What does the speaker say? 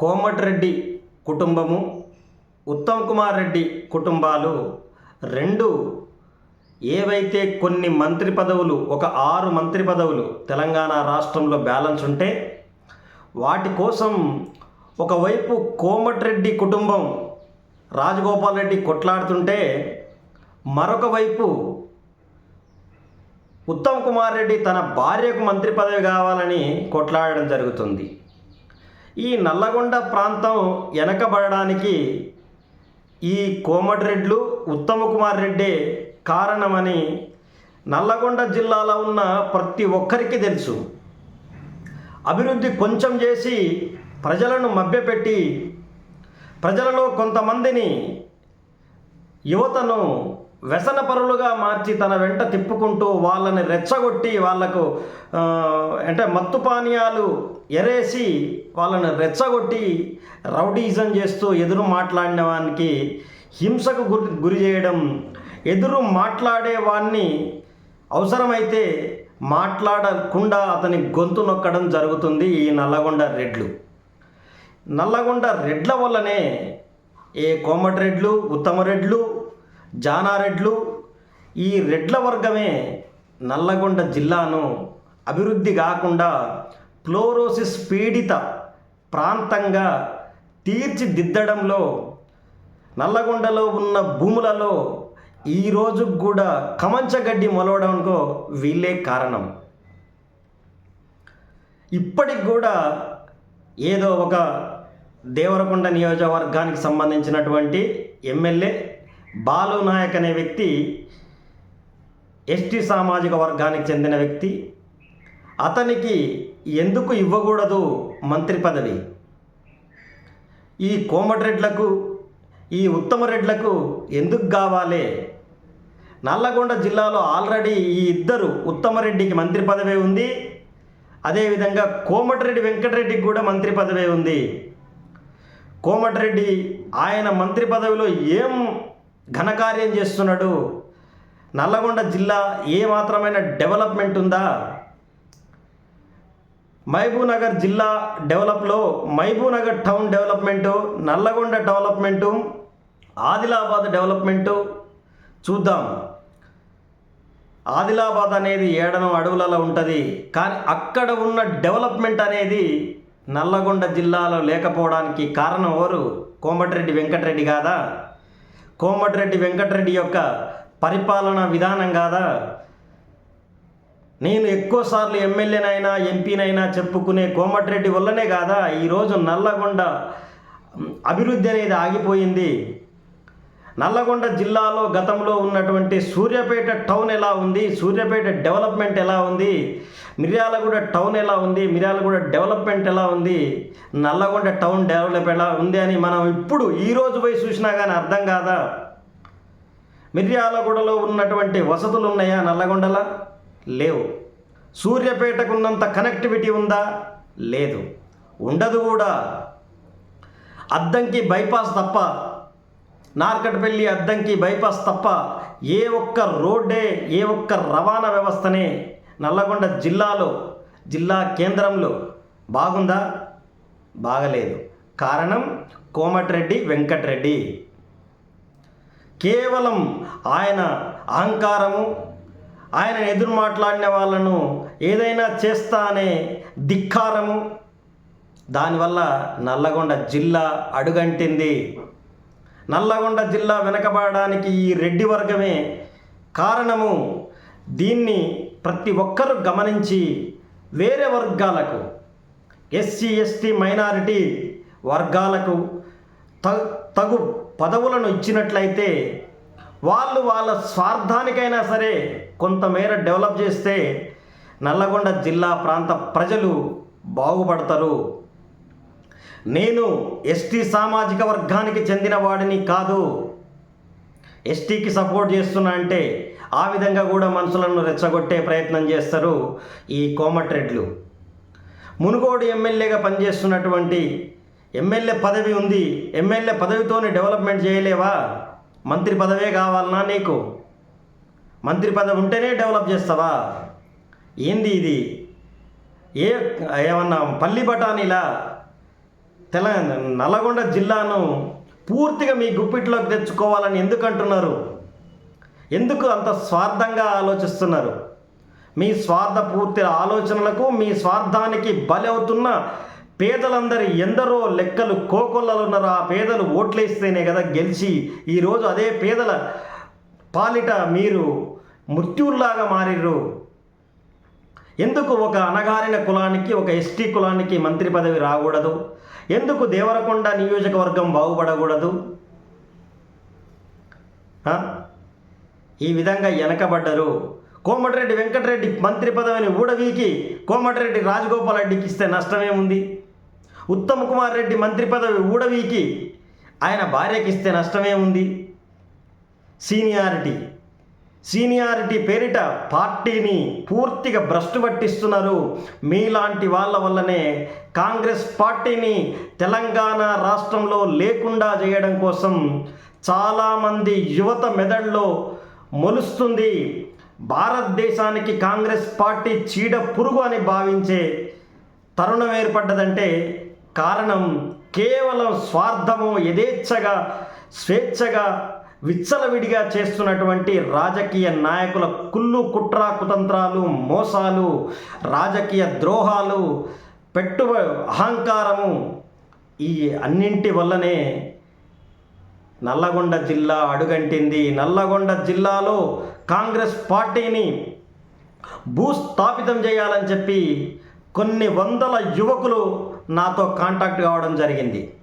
కోమటిరెడ్డి కుటుంబము ఉత్తమ్ కుమార్ రెడ్డి కుటుంబాలు రెండు. ఏవైతే కొన్ని మంత్రి పదవులు ఒక ఆరు మంత్రి పదవులు తెలంగాణ రాష్ట్రంలో బ్యాలెన్స్ ఉంటే వాటి కోసం ఒకవైపు కోమటిరెడ్డి కుటుంబం రాజగోపాల్ రెడ్డి కొట్లాడుతుంటే మరొక వైపు ఉత్తమ్ కుమార్ రెడ్డి తన భార్యకు మంత్రి పదవి కావాలని కొట్లాడడం జరుగుతుంది. ఈ నల్లగొండ ప్రాంతం వెనకబడడానికి ఈ కోమటిరెడ్లు ఉత్తమ కుమార్ రెడ్డే కారణమని నల్లగొండ జిల్లాలో ఉన్న ప్రతి ఒక్కరికి తెలుసు. అభివృద్ధి కొంచెం చేసి ప్రజలను మభ్యపెట్టి ప్రజలలో కొంతమందిని యువతను వ్యసనపరులుగా మార్చి తన వెంట తిప్పుకుంటూ వాళ్ళని రెచ్చగొట్టి వాళ్ళకు అంటే మత్తు పానీయాలు ఎరేసి వాళ్ళని రెచ్చగొట్టి రౌడీజం చేస్తూ ఎదురు మాట్లాడిన వానికి హింసకు గురి గురి చేయడం ఎదురు మాట్లాడేవాన్ని అవసరమైతే మాట్లాడకుండా అతని గొంతు నొక్కడం జరుగుతుంది ఈ నల్లగొండ రెడ్లు. నల్లగొండ రెడ్ల వల్లనే ఏ కోమటి రెడ్లు ఉత్తమ రెడ్లు జానారెడ్లు ఈ రెడ్ల వర్గమే నల్లగొండ జిల్లాను అభివృద్ధి కాకుండా ఫ్లోరోసిస్ పీడిత ప్రాంతంగా తీర్చిదిద్దడంలో నల్లగొండలో ఉన్న భూములలో ఈరోజు కూడా కమంచగడ్డి మొలవడంకో వీళ్ళే కారణం. ఇప్పటికి కూడా ఏదో ఒక దేవరకొండ నియోజకవర్గానికి సంబంధించినటువంటి ఎమ్మెల్యే బాలు నాయక్ అనే వ్యక్తి ఎస్టీ సామాజిక వర్గానికి చెందిన వ్యక్తి. అతనికి ఎందుకు ఇవ్వకూడదు మంత్రి పదవి? ఈ కోమటిరెడ్లకు ఈ ఉత్తమరెడ్లకు ఎందుకు కావాలి? నల్లగొండ జిల్లాలో ఆల్రెడీ ఈ ఇద్దరు ఉత్తమరెడ్డికి మంత్రి పదవి ఉంది. అదేవిధంగా కోమటిరెడ్డి వెంకటరెడ్డికి కూడా మంత్రి పదవి ఉంది. కోమటిరెడ్డి ఆయన మంత్రి పదవిలో ఏం ఘనకార్యం చేస్తున్నాడు. నల్లగొండ జిల్లా ఏ మాత్రమైన డెవలప్మెంట్ ఉందా? మహబూబ్నగర్ జిల్లా డెవలప్లో Mahabubnagar town development Nalgonda development Adilabad development చూద్దాం. ఆదిలాబాద్ అనేది ఏడను అడవులలో ఉంటుంది. కానీ అక్కడ ఉన్న డెవలప్మెంట్ అనేది నల్లగొండ జిల్లాలో లేకపోవడానికి కారణం ఎవరు? కోమటిరెడ్డి వెంకటరెడ్డి కాదా కోమటిరెడ్డి వెంకటరెడ్డి యొక్క పరిపాలన విధానం కాదా? నేను ఎక్కువసార్లు ఎమ్మెల్యేనైనా ఎంపీనైనా చెప్పుకునే కోమటిరెడ్డి వల్లనే కాదా? ఈరోజు నల్లగొండ అభివృద్ధి అనేది ఆగిపోయింది. నల్లగొండ జిల్లాలో గతంలో ఉన్నటువంటి సూర్యాపేట టౌన్ ఎలా ఉంది? సూర్యాపేట డెవలప్మెంట్ ఎలా ఉంది? మిర్యాలగూడ టౌన్ ఎలా ఉంది? మిర్యాలగూడ డెవలప్మెంట్ ఎలా ఉంది? నల్లగొండ టౌన్ డెవలప్ ఎలా ఉంది అని మనం ఇప్పుడు ఈ రోజు పోయి చూసినా కానీ అర్థం కాదా? మిర్యాలగూడలో ఉన్నటువంటి వసతులు ఉన్నాయా నల్లగొండలా? లేవు. సూర్యాపేటకు ఉన్నంత కనెక్టివిటీ ఉందా? లేదు. ఉండదు కూడా. అద్దంకి బైపాస్ తప్ప నార్కట్పల్లి అద్దంకి బైపాస్ తప్ప ఏ ఒక్క రోడ్డే ఏ ఒక్క రవాణా వ్యవస్థనే నల్లగొండ జిల్లాలో జిల్లా కేంద్రంలో బాగుందా? బాగలేదు. కారణం కోమటిరెడ్డి వెంకటరెడ్డి. కేవలం ఆయన అహంకారము ఆయన ఎదురు మాట్లాడిన వాళ్ళను ఏదైనా చేస్తా అనే ధిక్కారము దానివల్ల నల్లగొండ జిల్లా అడుగంటింది. నల్లగొండ జిల్లా వెనకబడడానికి ఈ రెడ్డి వర్గమే కారణము. దీన్ని ప్రతి ఒక్కరూ గమనించి వేరే వర్గాలకు ఎస్సీ ఎస్టీ మైనారిటీ వర్గాలకు త తగు పదవులను ఇచ్చినట్లయితే వాళ్ళు వాళ్ళ స్వార్థానికైనా సరే కొంతమేర డెవలప్ చేస్తే నల్లగొండ జిల్లా ప్రాంత ప్రజలు బాగుపడతారు. నేను ఎస్టీ సామాజిక వర్గానికి చెందిన వాడిని కాదు. ఎస్టీకి సపోర్ట్ చేస్తున్నా అంటే ఆ విధంగా కూడా మనుషులను రెచ్చగొట్టే ప్రయత్నం చేస్తారు ఈ కోమట్రెడ్లు. మునుగోడు ఎమ్మెల్యేగా పనిచేస్తున్నటువంటి ఎమ్మెల్యే పదవి ఉంది. ఎమ్మెల్యే పదవితోనే డెవలప్మెంట్ చేయలేవా? మంత్రి పదవే కావాలనా నీకు? మంత్రి పదవి ఉంటేనే డెవలప్ చేస్తావా? ఏంది ఇది? ఏ ఏమన్నా పల్లి బఠానీలా? తెలంగాణ నల్లగొండ జిల్లాను పూర్తిగా మీ గుప్పిట్లోకి తెచ్చుకోవాలని ఎందుకు అంటున్నారు ఎందుకు అంత స్వార్థంగా ఆలోచిస్తున్నారు? మీ స్వార్థ పూర్తి ఆలోచనలకు మీ స్వార్థానికి బలి అవుతున్న పేదలందరి ఎందరో లెక్కలు కోకొల్లలున్నారు ఆ పేదలు ఓట్లేస్తేనే కదా గెలిచి ఈరోజు అదే పేదల పాలిట మీరు మృత్యుల్లాగా మారిర్రు. ఎందుకు ఒక అణగారిన కులానికి ఒక ఎస్టీ కులానికి మంత్రి పదవి రాకూడదు? ఎందుకు దేవరకొండ నియోజకవర్గం బాగుపడకూడదు? ఈ విధంగా వెనకబడ్డరు. కోమటిరెడ్డి వెంకటరెడ్డి మంత్రి పదవిని ఊడవీకి కోమటిరెడ్డి రాజగోపాల్ రెడ్డికి ఇస్తే నష్టమేముంది? ఉత్తమ్ కుమార్ రెడ్డి మంత్రి పదవి ఊడవీకి ఆయన భార్యకి ఇస్తే నష్టమేముంది? సీనియారిటీ. సీనియారిటీ పేరిట పార్టీని పూర్తిగా భ్రష్టు పట్టిస్తున్నారు. మీలాంటి వాళ్ళ వల్లనే కాంగ్రెస్ పార్టీని తెలంగాణ రాష్ట్రంలో లేకుండా చేయడం కోసం చాలామంది యువత మెదడులో మొలుస్తుంది. భారతదేశానికి కాంగ్రెస్ పార్టీ చీడ పురుగు అని భావించే తరుణం ఏర్పడ్డదంటే కారణం కేవలం స్వార్థము యథేచ్ఛగా స్వేచ్ఛగా విచ్చలవిడిగా చేస్తున్నటువంటి రాజకీయ నాయకుల కుళ్ళు కుట్ర కుతంత్రాలు మోసాలు రాజకీయ ద్రోహాలు పెట్టు అహంకారము ఈ అన్నింటి వల్లనే నల్లగొండ జిల్లా అడుగంటింది. నల్లగొండ జిల్లాలో కాంగ్రెస్ పార్టీని భూస్థాపితం చేయాలని చెప్పి కొన్ని వందల యువకులు నాతో కాంటాక్ట్ కావడం జరిగింది.